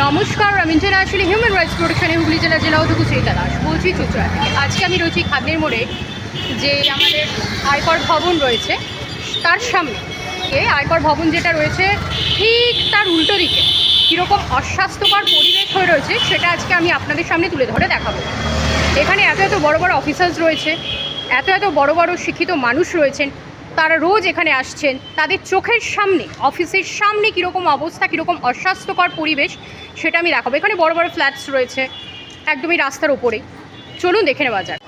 নমস্কার, আমি international human rights প্রোটেকশনে হুগলি জেলা জেলা অধ্যক্ষ শ্রীতা দাস বলছি থেকে। আজকে আমি রয়েছি খাদ্যের মোড়ে, যে আমাদের আয়কর ভবন রয়েছে, তার সামনে। এ আয়কর ভবন যেটা রয়েছে, ঠিক তার উল্টো দিকে। কীরকম অস্বাস্থ্যকর পরিবেশ হয়ে রয়েছে, সেটা আজকে আমি আপনাদের সামনে তুলে ধরে দেখাবো। এখানে এত এত বড় বড় অফিসার্স রয়েছে, এত এত বড় বড় শিক্ষিত মানুষ রয়েছেন তারা রোজ এখানে আসছেন। তাদের চোখের সামনে, অফিসের সামনে কীরকম অবস্থা, কীরকম অস্বাস্থ্যকর পরিবেশ, সেটা আমি দেখাবো। এখানে বড় বড় ফ্ল্যাটস রয়েছে, একদমই রাস্তার ওপরে চলুন দেখে নেওয়া যাক।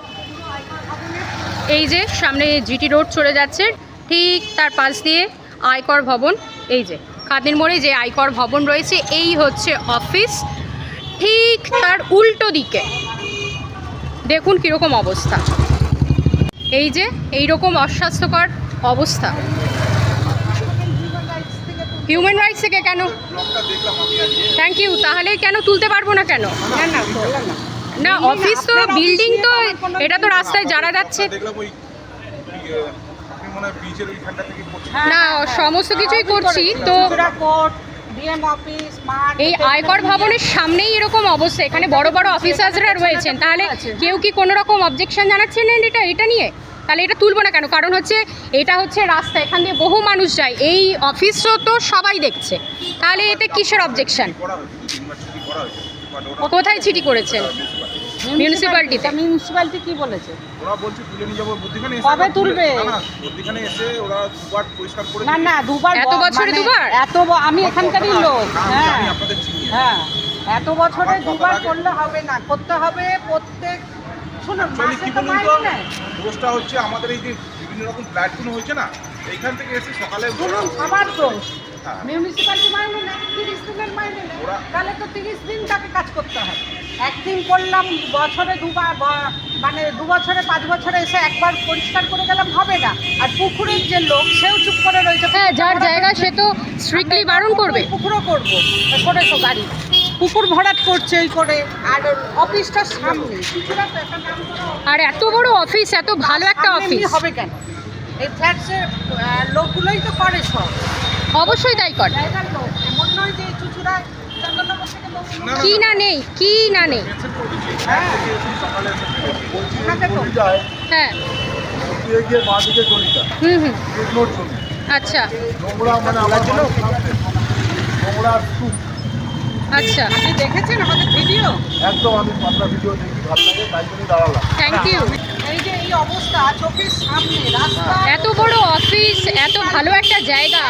এই যে সামনে জিটি রোড চলে যাচ্ছে, ঠিক তার পাশ দিয়ে আয়কর ভবন। এই যে কাদের মোড়ে যে আয়কর ভবন রয়েছে, এই হচ্ছে অফিস। ঠিক তার উল্টো দিকে। দেখুন কীরকম অবস্থা। এই যে এই রকম অস্বাস্থ্যকর অবস্থা। হিউম্যান রাইটস থেকে কেন? থ্যাংক ইউ তাহলে কেন তুলতে পারব না কেন? না অফিস তো বিল্ডিং তো, এটা তো রাস্তায় যারা যাচ্ছে। না। সমস্ত কিছুই করছি, তো এই আয়কর ভবনের সামনেই এরকম অবস্থা। এখানে বড় বড় অফিসার্সরা রয়েছেন। তাহলে কেউ কি কোনো রকম অবজেকশন জানাচ্ছেন এটা এটা নিয়ে? তাহলে এটা তুলবো না কেন? কারণ হচ্ছে এটা হচ্ছে রাস্তা এখান দিয়ে বহু মানুষ যায়। এই অফিসও তো সবাই দেখছে। তাহলে এতে কিসের অবজেকশন ছুটি কোথায় চিঠি করেছেন মিউনিসিপ্যালিটিতে। মিউনিসিপ্যালিটি কি বলেছে? ওরা বলছে তুলে নিয়ে যাব বুদ্ধিখানে এসে কবে তুলবে? না না বুদ্ধিখানে এসে ওরা দুবার পরিষ্কার করে না না দুবার এত বছরে মানে দুবার? এত আমি এখানকারই লোক আমি হ্যাঁ। আপনাদের চিনি। হ্যাঁ এত বছরে দুবার করলে হবে না করতে হবে প্রত্যেক কি বলুন তো? দোষটা হচ্ছে আমাদের এই যে বিভিন্ন রকম ফ্ল্যাটগুলো হয়েছে না এইখান থেকে এসে সকালে শুনুন সবার দোষ হ্যাঁ। মিউনিসিপ্যালিটি মাইনে নেয় তিরিশ দিনের মাইনে নেয় তাহলে তো তিরিশ দিন তাকে কাজ করতে হয়। একদিন করলাম বছরে দুবার মানে দু বছরে পাঁচ বছরে এসে একবার পরিষ্কার করে গেলাম হবে না। আর পুকুরের যে লোক সেও চুপ করে রয়েছে। হ্যাঁ যার জায়গা সে তো স্ট্রিক্টলি বারণ করবে। পুকুরও করব। করেছ গাড়ি। পুকুর ভরাট করছে এই করে আর অফিসটার সামনে। আর এত বড় অফিস এত ভালো একটা অফিস। হবে কেন? এই ফ্ল্যাটসের লোকগুলোই তো করে সব। অবশ্যই তাই করে। এমন নয় যে কি না। নেই কি না নেই। হ্যাঁ। হুম হুম। আচ্ছা। নোংরা মানে আমার সামনে। নোংরা আচ্ছা আপনি দেখেছেন আমাদের ভিডিও? একদম আমি আপনার ভিডিও দেখি ভালো লাগে তাই জন্যই দাঁড়ালাম। থ্যাংক ইউ এই যে এই অবস্থা চোখের সামনে রাস্তা। এত বড় অফিস এত ভালো একটা জায়গা।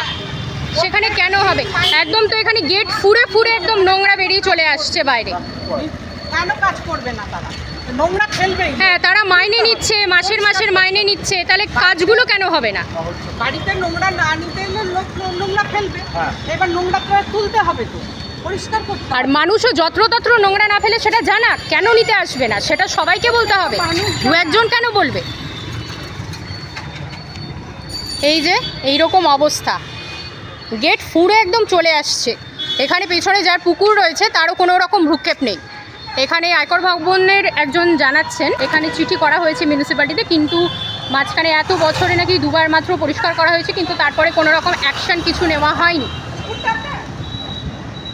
সেখানে কেন হবে? একদম তো এখানে গেট ফুরে ফুরে একদম নোংরা বেরিয়ে চলে আসছে বাইরে। কেন কাজ করবে না তারা? নোংরা হ্যাঁ তারা মাইনে নিচ্ছে মাসের মাসের মাইনে নিচ্ছে তাহলে কাজগুলো কেন হবে না? বাড়িতে নোংরা না নিতে এলে লোক নোংরা ফেলবে। হ্যাঁ। এবার নোংরাটা তুলতে হবে তো। পরিষ্কার করতে আর। মানুষও যত্রতত্র নোংরা না ফেলে সেটা জানা কেন নিতে আসবে না? সেটা সবাইকে বলতে হবে। দু একজন কেন বলবে? এই যে এই রকম অবস্থা। গেট ফুঁড়ে একদম চলে আসছে। এখানে পেছনে যার পুকুর রয়েছে তারও কোনো রকম ভ্রুক্ষেপ নেই। এখানে আয়কর ভবনের একজন জানাচ্ছেন এখানে চিঠি করা হয়েছে মিউনিসিপ্যালিটিতে কিন্তু মাঝখানে এত বছরে নাকি দুবার মাত্র পরিষ্কার করা হয়েছে কিন্তু তারপরে কোনো রকম অ্যাকশন কিছু নেওয়া হয়নি?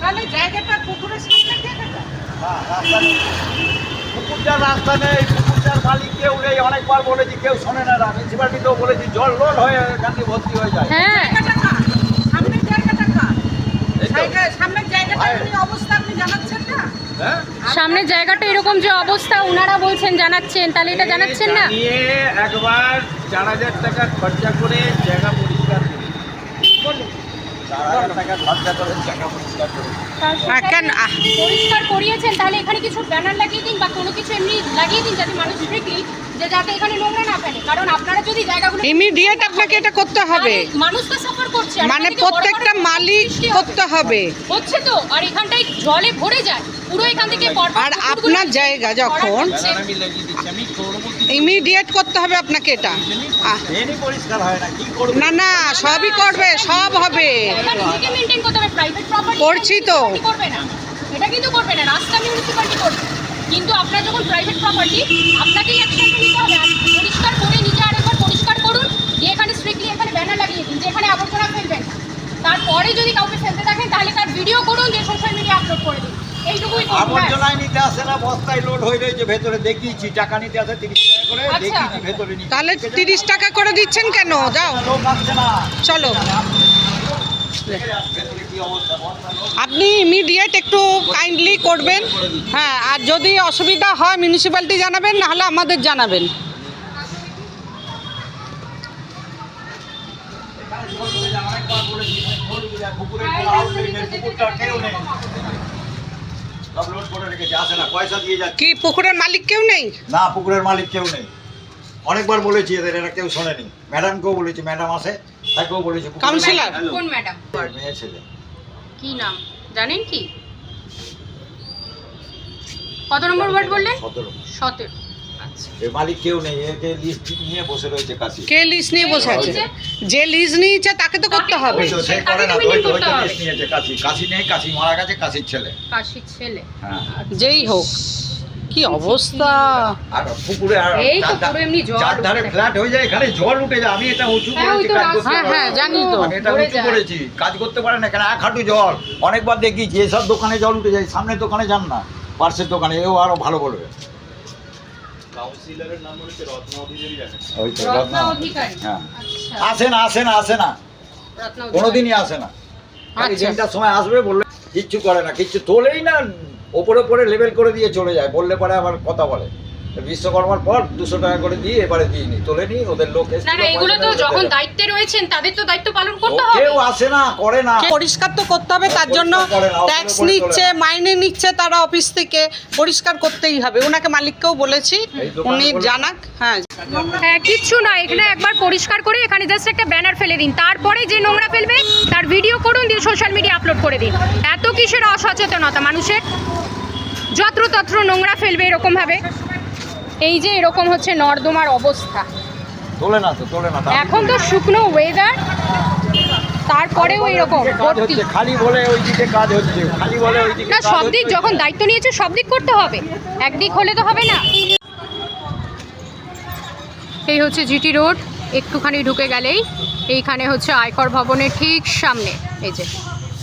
তাহলে জায়গাটা পুকুরের সামনে জায়গাটা পুকুরটার রাস্তা নেই পুকুরটার মালিক কেউ নেই অনেকবার বলেছি কেউ শোনে না মিউনিসিপালিটিতেও বলেছি জল হয়ে ভর্তি হয়ে যায়। হ্যাঁ। সামনের জায়গাটা সামনের জায়গাটা অবস্থা আপনি জানাচ্ছেন না? হ্যাঁ? সামনের জায়গাটা এরকম যে অবস্থা ওনারা বলছেন জানাচ্ছেন তাহলে এটা জানাচ্ছেন না? নিয়ে একবার চার হাজার টাকা খরচা করে জায়গা পরিষ্কার করি বলুন চার হাজার টাকা খরচা করে টাকা পরিষ্কার করে হ্যাঁ, কেন? পরিষ্কার করিয়েছেন তাহলে এখানে কিছু ব্যানার লাগিয়ে দিন বা কোনো কিছু এমনি লাগিয়ে দিন যাতে মানুষ স্ট্রিক্টলি যে যাতে এখানে নোংরা না ফেলে। কারণ আপনারা যদি জায়গাগুলো ইমিডিয়েট আপনাকে এটা করতে হবে। তাহলে মানুষ তো সাফার করছে মানে প্রত্যেকটা মালিক করতে হবে। হচ্ছে তো আর এখানটায় জলে ভরে যায়। পুরো এখান থেকে আর আপনার জায়গা যখন আমি লাগিয়ে দিচ্ছি আমি ইমিডিয়েট করতে হবে আপনাকে এটা। না না না সবই করবে সব হবে। এটা মেনটেন করতে হবে প্রাইভেট প্রপার্টি করছি তো। করবে না। এটা কিন্তু করবে না রাস্তা মিউনিসিপালিটি করবে। কিন্তু আপনার যখন প্রাইভেট প্রপার্টি আপনাকেই অ্যাকশনটা নিতে হবে। পরিষ্কার করে নিজে আরেকবার পরিষ্কার করুন দিয়ে এখানে স্ট্রিক্টলি এখানে ব্যানার লাগিয়ে দিন যে এখানে আবর্জনা ফেলবেন। না। তারপরে যদি কাউকে ফেলতে দেখেন তাহলে তার ভিডিও করুন যে সোশ্যাল মিডিয়া আপলোড করে দিন। আবর্জনায় নিতে আসে না বস্তায় লোড হয়ে রয়েছে ভেতরে দেখিয়েছি টাকা নিতে আসে তিরিশ টাকা করে আচ্ছা। দেখিয়েছি ভেতরে তাহলে তিরিশ টাকা করে দিচ্ছেন কেন? যাও। আসছে না। চলো। আপনি ইমিডিয়েট একটু কাইন্ডলি করবেন। হ্যাঁ আর যদি অসুবিধা হয় মিউনিসিপ্যালিটি জানাবেন নাহলে আমাদের জানাবেন। পুকুরে পুকুরটা কেউ নেই। সব লোড করে রেখেছে, আসে না, পয়সা দিয়ে যাচ্ছে। কি পুকুরের মালিক কেউ নেই? না পুকুরের মালিক কেউ নেই। অনেকবার বলেছি এদের এরা কেউ শোনেনি। ম্যাডামকেও বলেছি ম্যাডাম আসে তাকেও বলেছি কাউন্সিলর? কোন ম্যাডাম? মেয়ে ছেলে। কি নাম? জানেন কি? কত নম্বর ওয়ার্ড বললেন? সতেরো। সতেরো। এর মালিক কেউ নেই একে লিস্ট নিয়ে বসে রয়েছে কাছে কে লিজ নিয়ে বসে আছে? যে লিজ নিয়েছে তাকে তো করতে হবে। ওই তো সে করে না ওই তো তো ওই তো লিস্ট নিয়েছে কাশি কাশি নেই কাশি মারা গেছে কাশির ছেলে। কাশির ছেলে। হ্যাঁ। যেই হোক কি অবস্থা? আর পুকুরে আর এই তো পুরো এমনি জল চার ধারে উঠে ফ্ল্যাট হয়ে যায় এখানে জল উঠে যায়। আমি এটা উঁচু হ্যাঁ, করেছি কাজ করতে হ্যাঁ, হ্যাঁ, জানি তো। আমি এটা উঁচু করেছি কাজ করতে পারে না কেন? এক হাঁটু জল। অনেকবার দেখিয়েছি এসব দোকানে জল উঠে যায় সামনের দোকানে যান না। পার্সের দোকানে এও আরও ভালো বলবে। কাউন্সিলরের নাম হচ্ছে রত্ন অধিকারী ওই তো রত্না রত্না অধিকারী। হ্যাঁ। আচ্ছা। আসে না আসে না আসে না। কোনোদিনই আসে না। খালি আচ্ছা। দিনটার সময় আসবে বললে কিচ্ছু করে না কিচ্ছু তোলেই না ওপরে ওপরে লেভেল করে দিয়ে চলে যায় বললে পরে আবার কথা বলে। বিশ্বকর্মার পর দুশো টাকা করে দিয়ে এবারে দিইনি তোলেনি ওদের লোক না না এগুলো তো যখন দায়িত্বে রয়েছেন তাদের তো দায়িত্ব পালন করতে হবে। কেউ আসে না করে না। পরিষ্কার তো করতে হবে তার জন্য না, ট্যাক্স নিচ্ছে মাইনে নিচ্ছে তারা অফিস থেকে পরিষ্কার করতেই হবে। ওনাকে মালিককেও বলেছি উনি জানাক হ্যাঁ। হ্যাঁ কিচ্ছু না এখানে একবার পরিষ্কার করে এখানে জাস্ট একটা ব্যানার ফেলে দিন। তারপরে যে নোংরা ফেলবে তার ভিডিও করুন দিয়ে সোশ্যাল মিডিয়া আপলোড করে দিন। এত কিসের অসচেতনতা মানুষের? যত্রতত্র নোংরা ফেলবে এরকমভাবে এই যে এরকম হচ্ছে নর্দমার অবস্থা। তোলে না তো তোলে না এখন তো শুকনো ওয়েদার তারপরেও এরকম ভর্তি। খালি বলে ওইদিকে কাজ হচ্ছে খালি বলে ওইদিকে না সব দিক যখন দায়িত্ব নিয়েছে সব দিক করতে হবে। একদিক হলে তো হবে না। এই হচ্ছে জিটি রোড একটুখানি ঢুকে গেলেই এইখানে হচ্ছে আয়কর ভবনের ঠিক সামনে। এই যে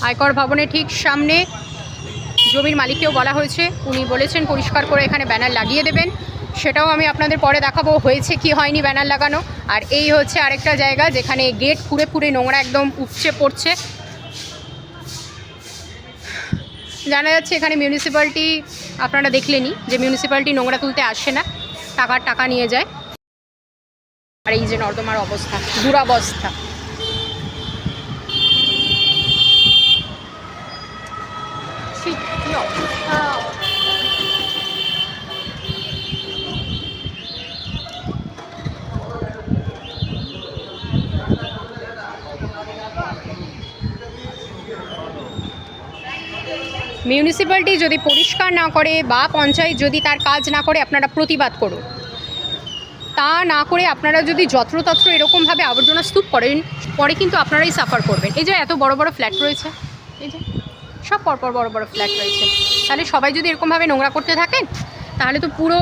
আয়কর ভবনের ঠিক সামনে জমির মালিককেও বলা হয়েছে উনি বলেছেন পরিষ্কার করে এখানে ব্যানার লাগিয়ে দেবেন। সেটাও আমি আপনাদের পরে দেখাবো হয়েছে কি হয়নি ব্যানার লাগানো। আর এই হচ্ছে আরেকটা জায়গা যেখানে গেট ফুঁড়ে ফুঁড়ে নোংরা একদম উপচে পড়ছে। জানা যাচ্ছে এখানে মিউনিসিপ্যালিটি আপনারা দেখলেনই যে মিউনিসিপ্যালিটি নোংরা তুলতে আসে না টাকার টাকা নিয়ে যায়। আর এই যে নর্দমার অবস্থা দুরাবস্থা। ছি, মিউনিসিপ্যালিটি যদি পরিষ্কার না করে বা পঞ্চায়েত যদি তার কাজ না করে আপনারা প্রতিবাদ করুন। তা না করে আপনারা যদি যত্রতত্র এরকমভাবে আবর্জনা স্তূপ করেন পরে কিন্তু আপনারাই সাফার করবেন। এই যে এত বড় বড় ফ্ল্যাট রয়েছে এই যে সব পরপর বড় বড় ফ্ল্যাট রয়েছে। তাহলে সবাই যদি এরকমভাবে নোংরা করতে থাকেন তাহলে তো পুরো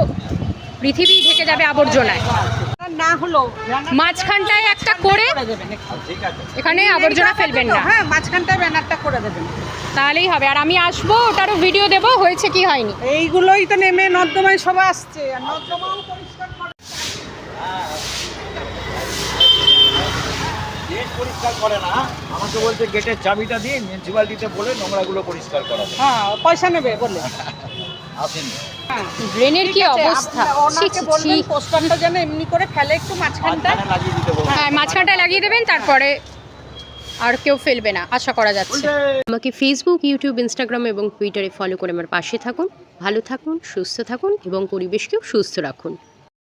পৃথিবী ঢেকে যাবে আবর্জনায়। না হলো। মাঝখানটায় একটা করে এখানে আবর্জনা ফেলবেন না। হ্যাঁ মাঝখানটায় ব্যানারটা করে দেবেন। তাহলেই হবে। আর আমি আসব ওটারও ভিডিও দেবো হয়েছে কি হয়নি। এইগুলোই তো নেমে নর্দমায় সবাই আসছে আর নর্দমাও পরিষ্কার গেট পরিষ্কার করে না। আমাকে বলছে গেটের চাবিটা দিয়ে বলে নোংরাগুলো পরিষ্কার করা হ্যাঁ পয়সা নেবে বলে। আসেনি। হ্যাঁ। ড্রেনের কি অবস্থা? ওনাকে। বলবেন পোস্টারটা যেন এমনি করে ফেলে একটু হ্যাঁ মাঝখানটা লাগিয়ে দেবেন তারপরে আর কেউ ফেলবে না, আশা করা যাচ্ছে। আমাকে ফেসবুক ইউটিউব ইনস্টাগ্রাম এবং টুইটারে ফলো করে আমার পাশে থাকুন। ভালো থাকুন, সুস্থ থাকুন এবং পরিবেশকেও সুস্থ রাখুন।